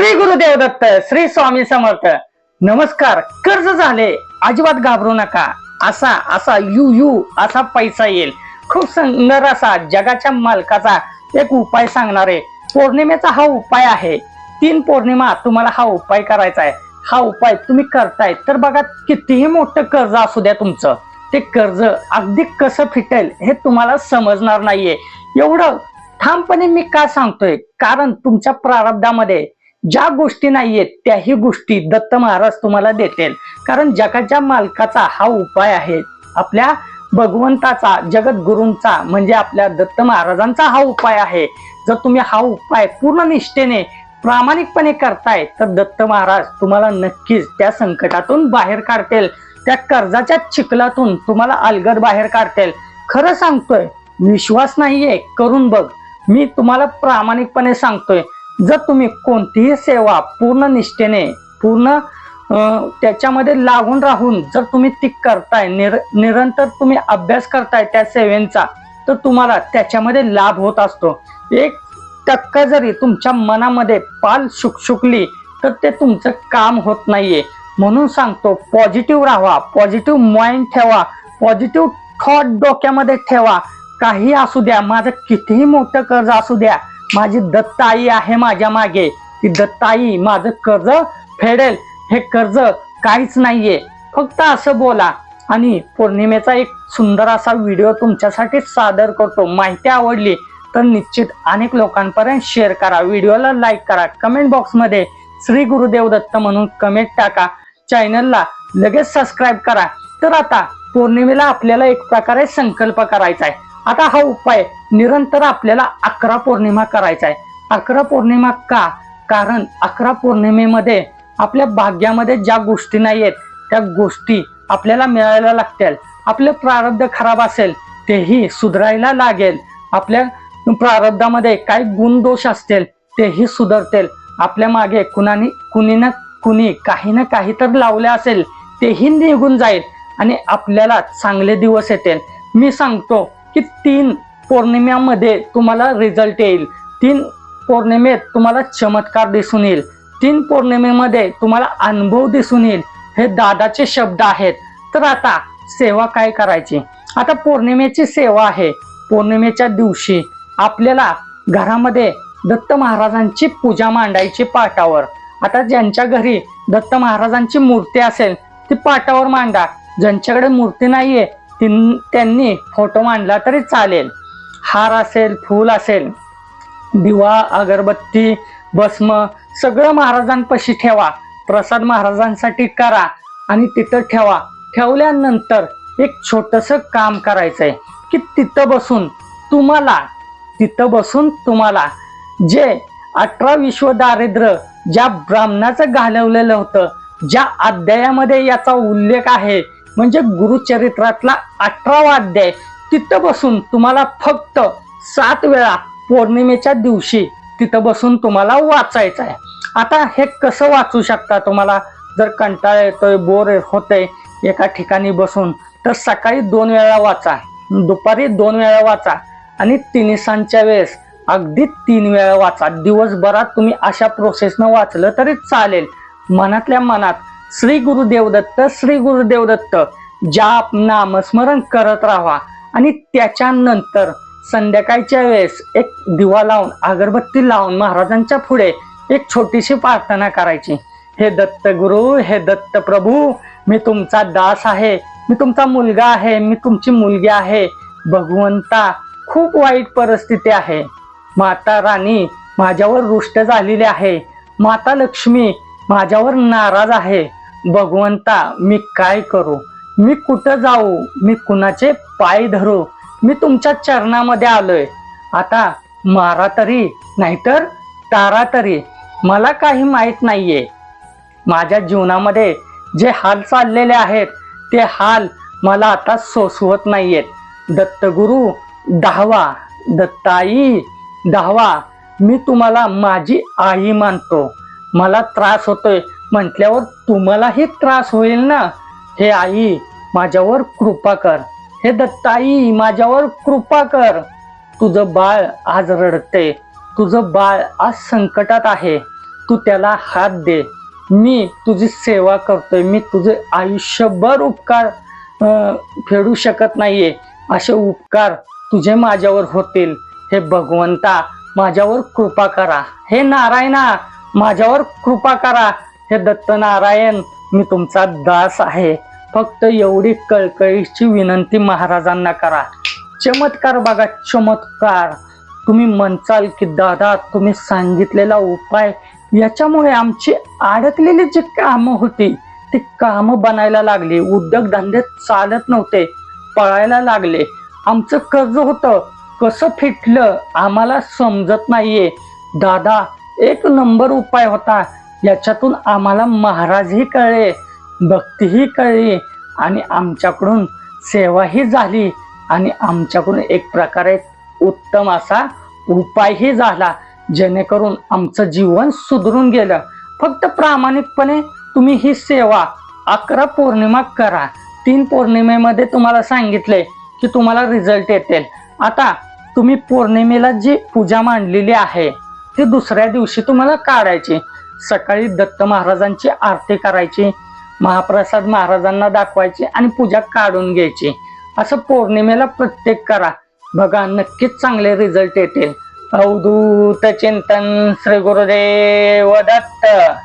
श्री गुरुदेव दत्त श्री स्वामी समर्थ. नमस्कार. कर्ज झाले. अजिबात घाबरू नका. असा असा यू यू असा पैसा येईल. खूप सुंदर असा जगाच्या मालकाचा एक उपाय सांगणारे पौर्णिमेचा हा उपाय आहे. तीन पौर्णिमा तुम्हाला हा उपाय करायचा आहे. हा उपाय तुम्ही करताय. तर बघा कितीही मोठं कर्ज असू द्या तुमचं. ते कर्ज अगदी कसं फिटेल हे तुम्हाला समजणार नाहीये. एवढं ठामपणे मी का सांगतोय? कारण तुमच्या प्रारब्धामध्ये ज्या गोष्टी नाहीयेत त्याही गोष्टी दत्त महाराज तुम्हाला देतील. कारण जगाच्या मालकाचा हा उपाय आहे. आपल्या भगवंताचा जगद्गुरूंचा म्हणजे आपल्या दत्त महाराजांचा हा उपाय आहे. जर तुम्ही हा उपाय पूर्ण निष्ठेने प्रामाणिकपणे करताय तर दत्त महाराज तुम्हाला नक्कीच त्या संकटातून बाहेर काढतील. त्या कर्जाच्या चिखलातून तुम्हाला अलगद बाहेर काढतील. खरं सांगतोय विश्वास नाहीये करून बघ. मी तुम्हाला प्रामाणिकपणे सांगतोय जर तुम्ही कोणतीही सेवा पूर्ण निष्ठेने पूर्ण त्याच्यामध्ये लागून राहून जर तुम्ही ती करताय निर निरंतर तुम्ही अभ्यास करताय त्या सेवेंचा तर तुम्हाला त्याच्यामध्ये लाभ होत असतो. एक टक्का जरी तुमच्या मनामध्ये पाल शुकशुकली तर ते तुमचं काम होत नाहीये. म्हणून सांगतो पॉझिटिव्ह राहा पॉझिटिव्ह माइंड ठेवा पॉझिटिव्ह थॉट डोक्यामध्ये ठेवा. काही असू द्या माझं कितीही मोठं कर्ज असू द्या माझी दत्ताई आहे माझ्या मागे. ती दत्ताई माझं कर्ज फेडेल. हे कर्ज काहीच नाहीये. फक्त असं बोला. आणि पौर्णिमेचा एक सुंदर असा व्हिडिओ तुमच्यासाठी सादर करतो. माहिती आवडली तर निश्चित अनेक लोकांपर्यंत शेअर करा. व्हिडिओला लाईक करा. कमेंट बॉक्समध्ये श्री गुरुदेव दत्त म्हणून कमेंट टाका. चॅनलला लगेच सबस्क्राईब करा. तर आता पौर्णिमेला आपल्याला एक प्रकारे संकल्प करायचा आहे. आता हा उपाय निरंतर आपल्याला अकरा पौर्णिमा करायचा आहे. अकरा पौर्णिमा का? कारण अकरा पौर्णिमेमध्ये आपल्या भाग्यामध्ये ज्या गोष्टी नाही आहेत त्या गोष्टी आपल्याला मिळायला लागतील. आपलं प्रारब्ध खराब असेल तेही सुधारायला लागेल. आपल्या प्रारब्धामध्ये काही गुण दोष असतील तेही सुधारतील. आपल्या मागे कुणानी कुणी ना कुणी काही ना काही तर लावले असेल तेही निघून जाईल आणि आपल्याला चांगले दिवस येतील. मी सांगतो की तीन पौर्णिम्यामध्ये तुम्हाला रिझल्ट येईल. तीन पौर्णिमेत तुम्हाला चमत्कार दिसून येईल. तीन पौर्णिमेमध्ये तुम्हाला अनुभव दिसून येईल. हे दादाचे शब्द आहेत. तर आता सेवा काय करायची? आता पौर्णिमेची सेवा आहे. पौर्णिमेच्या दिवशी आपल्याला घरामध्ये दत्त महाराजांची पूजा मांडायची पाटावर. आता ज्यांच्या घरी दत्त महाराजांची मूर्ती असेल ती पाटावर मांडा. ज्यांच्याकडे मूर्ती नाहीये तीन- त्यांनी फोटो मांडला तरी चालेल. हार असेल फूल असेल दिवा अगरबत्ती भस्म सगळं महाराजांपाशी ठेवा. प्रसाद महाराजांसाठी करा आणि तिथं ठेवा. ठेवल्यानंतर एक छोटस काम करायचंय की तिथं बसून तुम्हाला तिथं बसून तुम्हाला जे अठरा विश्व दारिद्र्य ज्या ब्राह्मणाचं घालवलेलं होतं ज्या अध्यायामध्ये याचा उल्लेख आहे म्हणजे गुरुचरित्रातला अठरावा अध्याय. तिथं बसून तुम्हाला फक्त सात वेळा पौर्णिमेच्या दिवशी तिथं बसून तुम्हाला वाचायचं आहे. आता हे कसं वाचू शकता तुम्हाला? जर कंटाळा येतोय बोर होतंय एका ठिकाणी बसून तर सकाळी दोन वेळा वाचा. दुपारी दोन वेळा वाचा. आणि तिनिसांच्या वेळेस अगदी तीन वेळा वाचा. दिवसभरात तुम्ही अशा प्रोसेसनं वाचलं तरी चालेल. मनातल्या मनात श्री गुरुदेव दत्त श्री गुरुदेव दत्त जाप नामस्मरण करत राहा. आणि त्याच्यानंतर संध्याकाळच्या वेळेस एक दिवा लावून अगरबत्ती लावून महाराजांच्या पुढे एक छोटीशी प्रार्थना करायची. हे दत्त गुरु हे दत्त प्रभू मी तुमचा दास आहे मी तुमचा मुलगा आहे मी तुमची मुलगी आहे. भगवंता खूप वाईट परिस्थिती आहे. माता राणी माझ्यावर रुष्ट झालेली आहे. माता लक्ष्मी माझ्यावर नाराज आहे. भगवंता मी काय करू? मी कुठं जाऊ? मी कुणाचे पाय धरू? मी तुमच्या चरणामध्ये आलोय. आता मारा तरी नाहीतर तारा तरी. मला काही माहीत नाहीये. माझ्या जीवनामध्ये जे हाल चाललेले आहेत ते हाल मला आता सोसवत नाहीयेत. दत्तगुरु दहावा. दत्ताई दहावा. मी तुम्हाला माझी आई मानतो. मला त्रास होतोय. म्हटल्यावर तुम्हालाही त्रास होईल ना? हे आई माझ्यावर कृपा कर. हे दत्ताई माझ्यावर कृपा कर. तुझं बाळ आज रडते तुझं बाळ आज संकटात आहे. तू त्याला हात दे. मी तुझी सेवा करतोय. मी तुझे आयुष्यभर उपकार फेडू शकत नाहीये. असे उपकार तुझे माझ्यावर होतील. हे भगवंता माझ्यावर कृपा करा. हे नारायणा माझ्यावर कृपा करा. हे दत्तनारायण मी तुमचा दास आहे. फक्त एवढी कळकळीची विनंती महाराजांना करा. चमत्कार बघा चमत्कार. तुम्ही म्हणचाल की दादा तुम्ही सांगितलेला उपाय याच्यामुळे आमची अडकलेली जी कामं होती ती कामं बनायला लागली. उद्योगधंदे चालत नव्हते पळायला लागले. आमचं कर्ज होतं. कसं फिटलं आम्हाला समजत नाहीये. दादा एक नंबर उपाय होता. याच्यातून आम्हाला महाराजही कळले भक्तीही कळली आणि आमच्याकडून सेवाही झाली आणि आमच्याकडून एक प्रकारे उत्तम असा उपायही झाला जेणेकरून आमचं जीवन सुधरून गेलं. फक्त प्रामाणिकपणे तुम्ही ही सेवा अकरा पौर्णिमा करा. तीन पौर्णिमेमध्ये तुम्हाला सांगितले की तुम्हाला रिझल्ट येतील. आता तुम्ही पौर्णिमेला जी पूजा मांडलेली आहे ती दुसऱ्या दिवशी तुम्हाला काढायची. सकाळी दत्त महाराजांची आरती करायची महाप्रसाद महाराजांना दाखवायची आणि पूजा काढून घ्यायची. असं पौर्णिमेला प्रत्येक करा. बघा नक्कीच चांगले रिझल्ट येतील. अवधूत चिंतन श्री गुरुदेव दत्त.